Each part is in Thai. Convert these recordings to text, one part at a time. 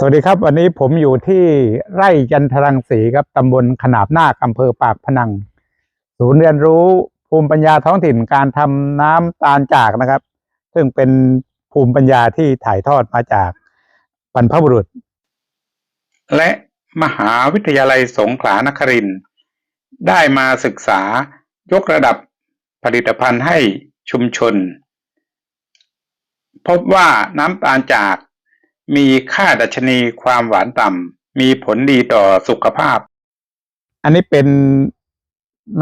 สวัสดีครับ วันนี้ผมอยู่ที่ไร่จันทรังสีครับตำบลขนาบนาคอำเภอปากพนัง ศูนย์เรียนรู้ภูมิปัญญาท้องถิ่นการทำน้ำตาลจากนะครับ ซึ่งเป็นภูมิปัญญาที่ถ่ายทอดมาจากบรรพบุรุษ และมหาวิทยาลัยสงขลานครินได้มาศึกษายกระดับผลิตภัณฑ์ให้ชุมชน พบว่าน้ำตาลจาก มีค่าดัชนีความหวานต่ำ มีผลดีต่อสุขภาพ อันนี้เป็น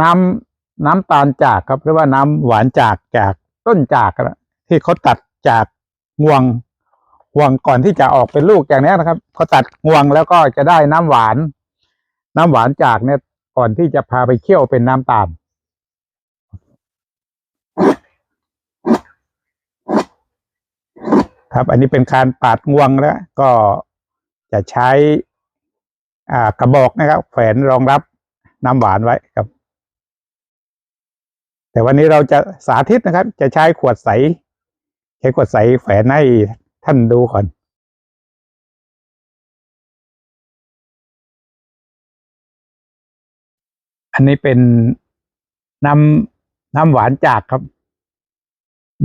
น้ำน้ำตาลจากครับหรือว่าน้ำหวานจากจากต้นจากครับที่เขาตัดจากงวงงวงก่อนที่จะออกเป็นลูกอย่างนี้นะครับเขาตัดงวงแล้วก็จะได้น้ำหวาน น้ำหวานจากเนี่ยก่อนที่จะพาไปเคี่ยวเป็นน้ำตาล ครับ อันนี้เป็นการปาดงวงแล้วก็จะใช้อ่ากระบอกนะครับแขวนรองรับน้ำหวานไว้ครับ แต่วันนี้เราจะสาธิตนะครับ จะใช้ขวดใส ใช้ขวดใสแขวนให้ท่านดูก่อนอันนี้เป็นน้ำน้ำหวานจากครับ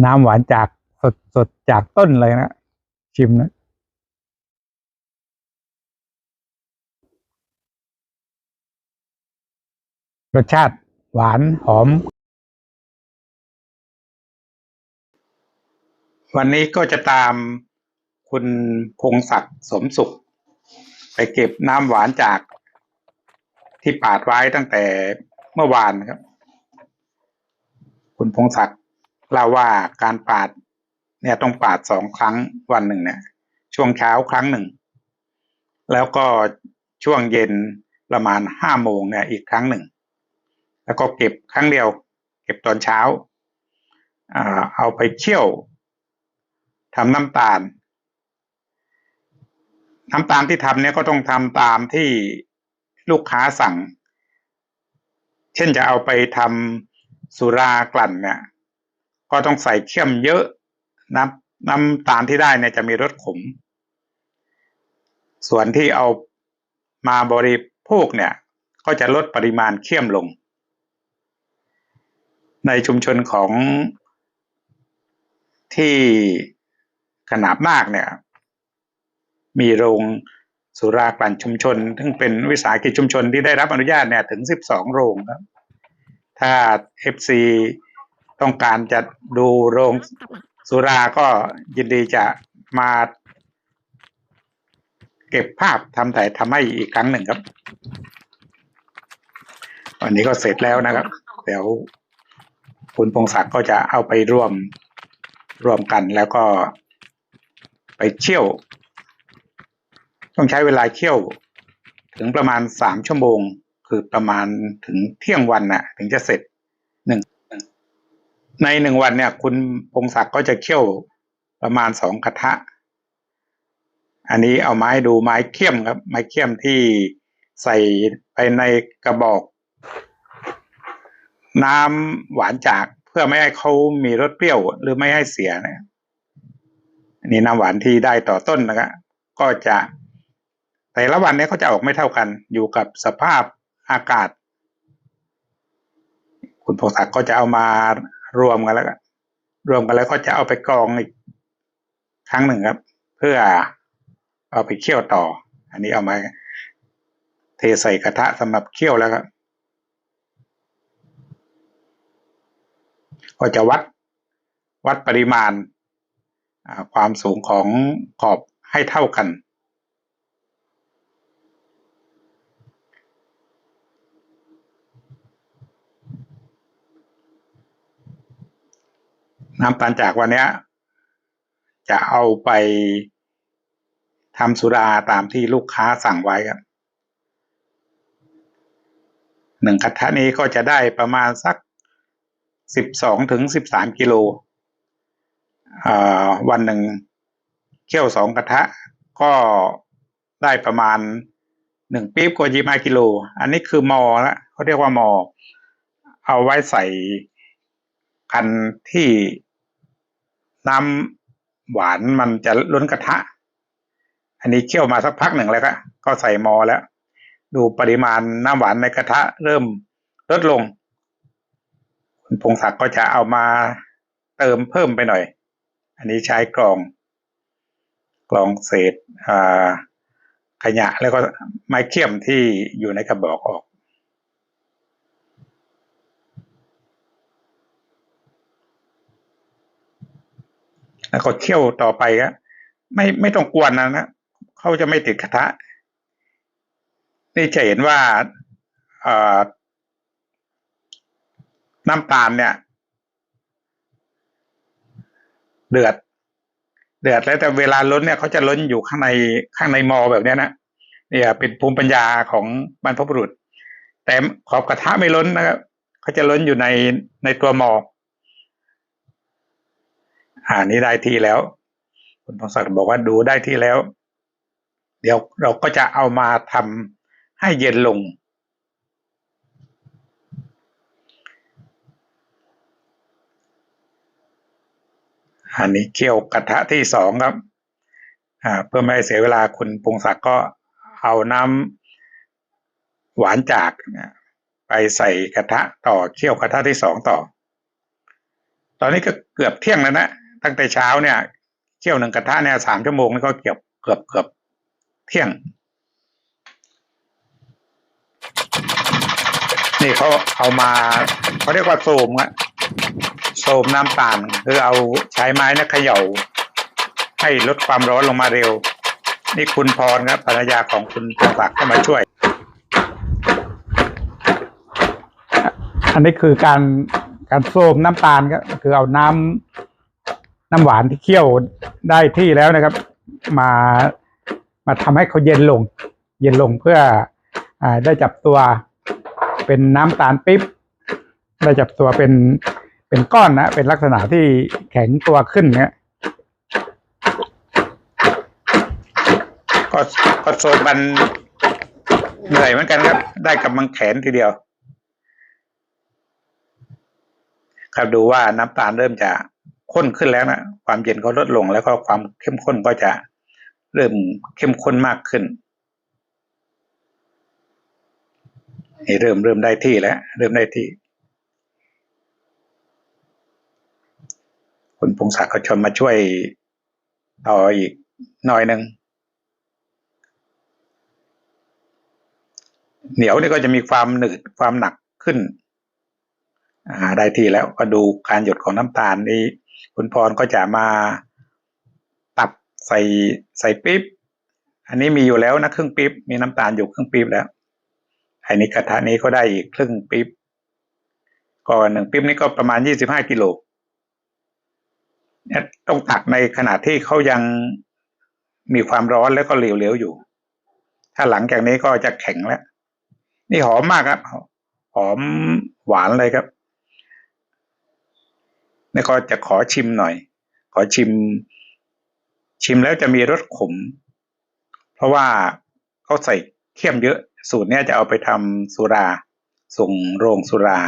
น้ำหวานจาก สดสดจากต้นเลยนะ ชิมนะ รสชาติหวานหอม วันนี้ก็จะตามคุณพงศักดิ์สมสุข ไปเก็บน้ำหวานจากที่ปาดไว้ตั้งแต่เมื่อวานครับ คุณพงศักดิ์เล่าว่าการปาด เนี่ยต้องปาดสองครั้งวันหนึ่งเนี่ย ช่วงเช้าครั้งหนึ่ง แล้วก็ช่วงเย็นประมาณห้าโมงเนี่ยอีกครั้งหนึ่ง แล้วก็เก็บครั้งเดียว เก็บตอนเช้าเอาไปเคี่ยวทำน้ำตาล น้ำตาลที่ทำเนี่ยก็ต้องทำตามที่ลูกค้าสั่ง เช่นจะเอาไปทำสุรากลั่นเนี่ย ก็ต้องใส่เข้มเยอะ น้ำน้ำตาลที่ได้เนี่ยจะมีรสขม ส่วนที่เอามาบริโภคเนี่ย ก็จะลดปริมาณเข้มลง ในชุมชนของที่ขนาบนาคเนี่ย มีโรงสุรากลั่นชุมชน ซึ่งเป็นวิสาหกิจชุมชนที่ได้รับอนุญาตเนี่ยถึง 12 โรงครับ ถ้า FC ต้องการจะดูโรง สุราก็ยินดีจะมาเก็บภาพทำถ่ายทำให้อีกครั้งหนึ่งครับ วันนี้ก็เสร็จแล้วนะครับ เดี๋ยวคุณพงศักดิ์ก็จะเอาไปร่วมรวมกันแล้วก็ไปเคี่ยว ต้องใช้เวลาเคี่ยว ถึงประมาณสามชั่วโมง คือประมาณถึงเที่ยงวันน่ะ ถึงจะเสร็จหนึ่ง ในหนึ่งวันเนี่ย คุณพงศักดิ์ก็จะเคี่ยวประมาณสองกระทะ อันนี้เอาไม้ดูไม้เคี่ยมครับ ไม้เคี่ยมที่ใส่ไปในกระบอก น้ำหวานจากเพื่อไม่ให้เขามีรสเปรี้ยว หรือไม่ให้เสียนะอันนี้น้ำหวานที่ได้ต่อต้นนะครับก็จะแต่ละวันเนี้ก็จะออกไม่เท่ากัน อยู่กับสภาพอากาศ คุณพงศักดิ์ก็จะเอามา รวมกันแล้วก็รวมกันแล้วก็จะเอาไปกรองอีกครั้งหนึ่งครับ เพื่อเอาไปเคี่ยวต่อ อันนี้เอามาเทใส่กระทะสำหรับเคี่ยวแล้วครับก็จะวัดวัดปริมาณความสูงของขอบให้เท่ากัน น้ำตาลจากวันนี้จะเอาไปทำสุราตามที่ลูกค้าสั่งไว้ครับหนึ่งกระทะนี้ก็จะได้ประมาณสักสิบสองถึงสิบสามกิโลอ่าวันหนึ่งเคี่ยวสองกระทะก็ได้ประมาณหนึ่งปี๊บก็ยี่ห้ากิโล อันนี้คือมอละเขาเรียกว่ามอ เอาไว้ใส่คันที่ น้ำหวานมันจะล้นกระทะ อันนี้เคี่ยวมาสักพักหนึ่งแล้วก็ก็ใส่หมอแล้ว ดูปริมาณน้ำหวานในกระทะเริ่มลดลงคุณพงศักดิ์ก็จะเอามาเติมเพิ่มไปหน่อย อันนี้ใช้กรองกรองเศษขยะแล้วก็ไม้เขี่ยมที่อยู่ในกระบอกออก แล้วก็เคี่ยวต่อไปก็ไม่ไม่ต้องกวนนะนะเขาจะไม่ติดกระทะ นี่จะเห็นว่าน้ำตาลเนี่ย เดือด เดือดแล้วแต่เวลาล้นเนี่ยเขาจะล้นอยู่ข้างในข้างในมอแบบนี้นะเนี่ยเป็นภูมิปัญญาของบรรพบุรุษ แต่ขอบกระทะไม่ล้นนะครับเขาจะล้นอยู่ในในตัวมอ อ่านี้ได้ที่แล้ว คุณพงศักดิ์บอกว่าดูได้ที่แล้ว เดี๋ยวเราก็จะเอามาทำให้เย็นลง อันนี้เคี่ยวกระทะที่สองครับ อ่า เพื่อไม่ให้เสียเวลาคุณพงศักดิ์ก็เอาน้ำหวานจากไปใส่กระทะต่อเคี่ยวกระทะที่สองต่อ ตอนนี้ก็เกือบเที่ยงแล้วนะ ตั้งแต่เช้าเนี่ยเคี่ยวหนึ่งกระทะเนี่ยสามชั่วโมงนี่ก็เกือบเกือบเกือบเที่ยง นี่เขาเอามาเขาเรียกว่าโสมอะโสมน้ำตาลคือเอาใช้ไม้นะเขย่า ให้ลดความร้อนลงมาเร็ว นี่คุณพรครับภรรยาของคุณพงศักดิ์ก็มาช่วย อันนี้คือการการโซมน้ำตาลก็คือเอาน้ำ น้ำหวานที่เคี่ยวได้ที่แล้วนะครับ มามาทำให้เขาเย็นลง เย็นลงเพื่ออได้จับตัวเป็นน้ำตาลปิ๊บได้จับตัวเป็นเป็นก้อนนะ เป็นลักษณะที่แข็งตัวขึ้นเนี่ยก็ก็โซมันเหนื่อยเหมือนกันครับ ได้กำลังแขนทีเดียว ครับดูว่าน้ำตาลเริ่มจะ ข้นขึ้นแล้วนะความเย็นก็ลดลงแล้วก็ความเข้มข้นก็จะเริ่มเข้มข้นมากขึ้นนี่เริ่มเริ่มได้ที่แล้ว เริ่มได้ที่คุณพงศักดิ์ก็ชวนมาช่วยต่ออีกหน่อยหนึ่งเหนียวนี่ก็จะมีความหนืดความหนักขึ้น อ่า ได้ที่แล้วก็ดูการหยดของน้ำตาลนี้ คุณพรก็จะมาตัดใส่ใส่ปี๊บ อันนี้มีอยู่แล้วนะครึ่งปี๊บ มีน้ำตาลอยู่ครึ่งปี๊บแล้ว อันนี้กระทะนี้ก็ได้อีกครึ่งปี๊บ ก็หนึ่งปี๊บนี้ก็ประมาณยี่สิบห้ากิโลเนี่ยต้องตักในขณะที่เขายังมีความร้อนแล้วก็เหลวๆอยู่ ถ้าหลังจากนี้ก็จะแข็งแล้ว นี่หอมมากครับ หอมหวานเลยครับ นี่ก็จะขอชิมหน่อย ขอชิม ชิมแล้วจะมีรสขม เพราะว่าเขาใส่เค็มเยอะ สูตรเนี้ยจะเอาไปทำสุรา ส่งโรงสุรา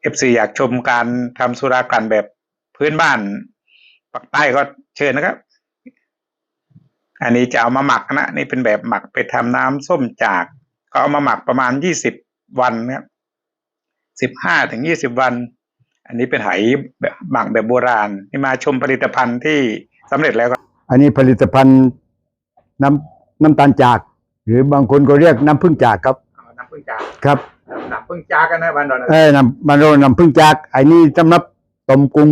เอฟซีอยากชมการทำสุรากันแบบพื้นบ้านปักใต้ก็เชิญนะครับ อันนี้จะเอามาหมักนะ นี่เป็นแบบหมักไปทำน้ำส้มจากเขาเอามาหมักประมาณยี่สิบวันนะครับสิบห้าถึงยี่สิบวัน อันนี้เป็นไหแบบหมักแบบโบราณนี่มาชมผลิตภัณฑ์ที่สำเร็จแล้วก็อันนี้ผลิตภัณฑ์น้ำน้ำตาลจาก หรือบางคนก็เรียกน้ำผึ้งจากครับน้ำพึ่งจากครับน้ำพึ่งจากกันนะบ้านเราเอ้ยน้ำมันโรน้ำผึ้งจากไอ้นี่สำหรับต้มกุ้ง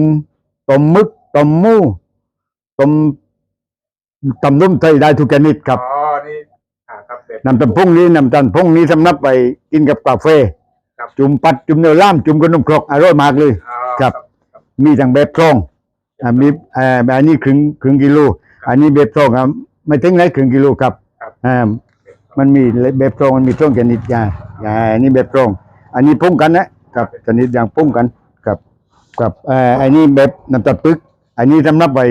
ต้มมึกต้มหมูต้มตำนุ่มไทยได้ทุกชนิดครับอ๋อนี่อ่าครับแบบน้ำตาลพงนี้น้ำตาลพงนี้สำหรับไปกินกับกาแฟ ครับจุ่มปัดจุ่มเนื้อล่ามจุ่มขนมครกอร่อยมากเลยอ๋อครับ มีทั้งแบบทองอ่ามีเอ่ออันนี้ครึ่งครึ่งกิโลอันนี้แบบทองครับไม่ถึงไหนครึ่งกิโลครับครับอ่ามันมีแบบทองมันมีทองชนิดอย่างอ่าอันนี้แบบทองอันนี้พุ่งกันนะครับชนิดอย่างพุ่งกันครับกับเอ่ออันนี้แบบน้ำตาลปึก อันนี้สำหรับไว้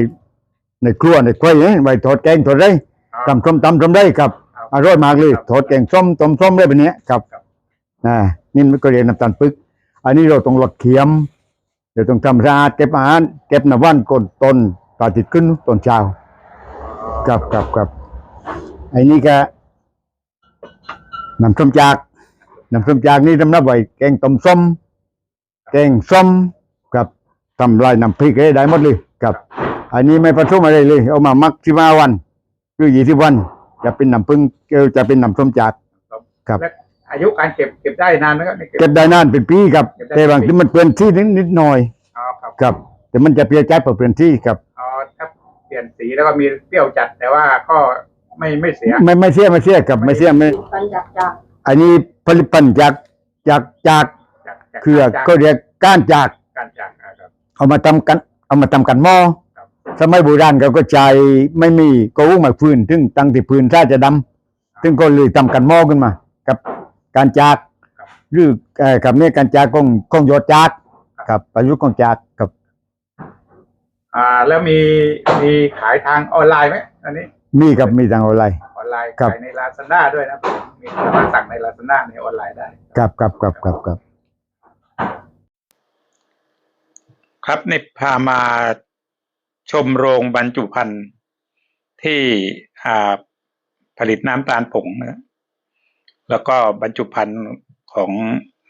ในครัวในครัวอย่างนี้ไว้ทอดแกงทอดไรอ๋อตำส้มตำส้มได้ครับครับอร่อยมากเลยครับทอดแกงส้มต้มส้มได้แบบเนี้ยครับครับอ่า นี่มันก็เรียกน้ำตาลปึกอันนี้เราต้องหลดเขียมเดี๋ยวต้องทำสะอาดเก็บอาหารเก็บน้ำวันก่อนต้นตาติดขึ้นตอนเช้ากับกับกับไอ้นี่ก็น้ำส้มจากน้ำส้มจากนี่สำหรับไว้แกงต้มส้ม แกงส้มกับทำลายน้ำพริกได้หมดเลยกับ อันนี้ไม่ผสมอะไรเลย เอามามักสิบห้าวันหรือยี่สิบวัน จะเป็นน้ำพึ่งจะเป็นน้ำส้มจากครับ อายุการเก็บเก็บได้นานไหมครับนี่เก็บ เก็บได้นานเป็นปีครับ เก็บได้แต่บางทีมันเปลี่ยนที่นิดนิดหน่อยอ๋อครับครับ แต่มันจะเปลี่ยนใจเปลี่ยนที่ครับ อ๋อถ้าเปลี่ยนสีแล้วก็มีเปรี้ยวจัดแต่ว่าก็ไม่ไม่เสียไม่ไม่เสียไม่เสียกับไม่เสียไม่ปัญจักจากอันนี้ผลิตภัณฑ์จากจากจากจากจากเครือจากก็เรียกก้านจาก การจากอ่าครับ เอามาทำกัน เอามาทำกันหม้อครับ สมัยโบราณเขาก็ใช้ไม่มีก็อุ้งมาฟืนถึงตั้งที่ฟืนถ้าจะดำถึงก็เลยทำกันหม้อขึ้นมา กับ การจากหรือเอ่อกับเนี่ยการจากของของยอดจากกับประยุกต์ของจากกับ อ่า แล้วมีมีขายทางออนไลน์ไหมอันนี้ มีกับมีทางออนไลน์ออนไลน์ครับขายในลาซาด้าด้วยนะมีสามารถสั่งในลาซาด้าในออนไลน์ได้กับกับกับกับกับ ครับนี่พามาชมโรงบรรจุภัณฑ์ที่อ่าผลิตน้ำตาลผงนะ แล้วก็บรรจุภัณฑ์ของ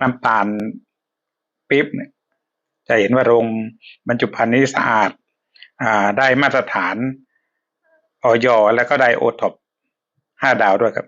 น้ำตาลปี๊บเนี่ยจะเห็นว่าโรงบรรจุภัณฑ์นี้สะอาดอ่าได้มาตรฐานออยแล้วก็ได้โอท็อปห้าดาวด้วยครับ